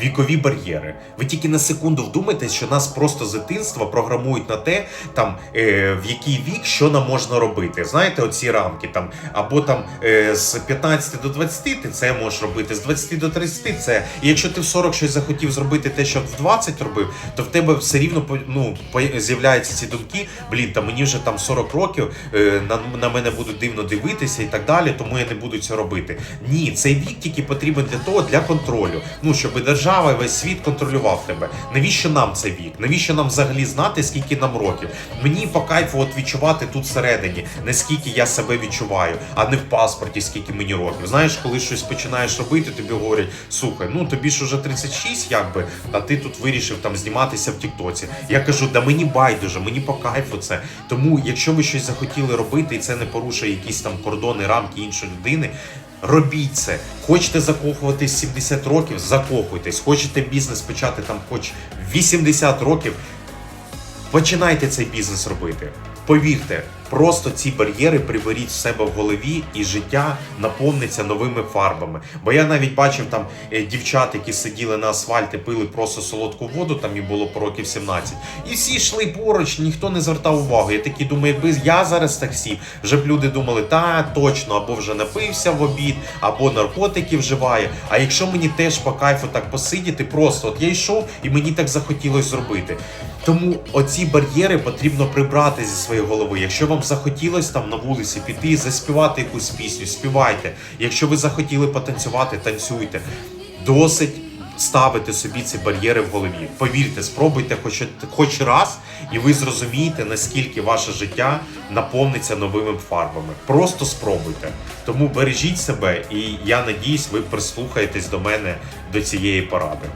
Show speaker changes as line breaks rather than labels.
вікові бар'єри. Ви тільки на секунду вдумайтесь, що нас просто з дитинства програмують на те, там е, в який вік що нам можна робити. Знаєте, оці рамки там або там е, з 15 до 20 ти це можеш робити, з 20 до 30 це. І якщо ти в 40 щось захотів зробити те, що в 20 робив, то в тебе все рівно ну, з'являються ці думки. Блін, та мені вже там 40 років, е, на, на мене будуть дивно дивитися і так далі, тому я не буду це робити. Ні, цей вік тільки потрібен для того, для контролю. Ну щоб держава і весь світ контролював тебе. Навіщо нам цей вік? Навіщо нам взагалі знати, скільки нам років? Мені по кайфу от відчувати тут всередині, наскільки я себе відчуваю, а не в паспорті, скільки мені років. Знаєш, коли щось починаєш робити, тобі говорять, слухай, ну тобі ж уже 36, якби, а ти тут вирішив там зніматися в Тіктоці. Я кажу, да мені байдуже, мені по кайфу це. Тому, якщо ви щось захотіли робити, і це не порушує якісь там кордони, рамки іншої людини. Робіть це. Хочете закохуватись 70 років, закохуйтесь. Хочете бізнес почати там хоч 80 років, починайте цей бізнес робити. Повірте, просто ці бар'єри приберіть в себе в голові, і життя наповниться новими фарбами. Бо я навіть бачив там е, дівчат, які сиділи на асфальті, пили просто солодку воду, там і було по років 17. І всі йшли поруч, ніхто не звертав увагу. Я такий думаю, якби я зараз так сів, вже б люди думали, та точно, або вже напився в обід, або наркотики вживає. А якщо мені теж по кайфу так посидіти, просто от я йшов і мені так захотілося зробити. Тому оці бар'єри потрібно прибрати зі своєї голови. Якщо вам захотілось там на вулиці піти, заспівати якусь пісню, співайте. Якщо ви захотіли потанцювати, танцюйте. Досить ставити собі ці бар'єри в голові. Повірте, спробуйте хоч, хоч раз, і ви зрозумієте, наскільки ваше життя наповниться новими фарбами. Просто спробуйте. Тому бережіть себе, і я надіюсь, ви прислухаєтесь до мене до цієї поради.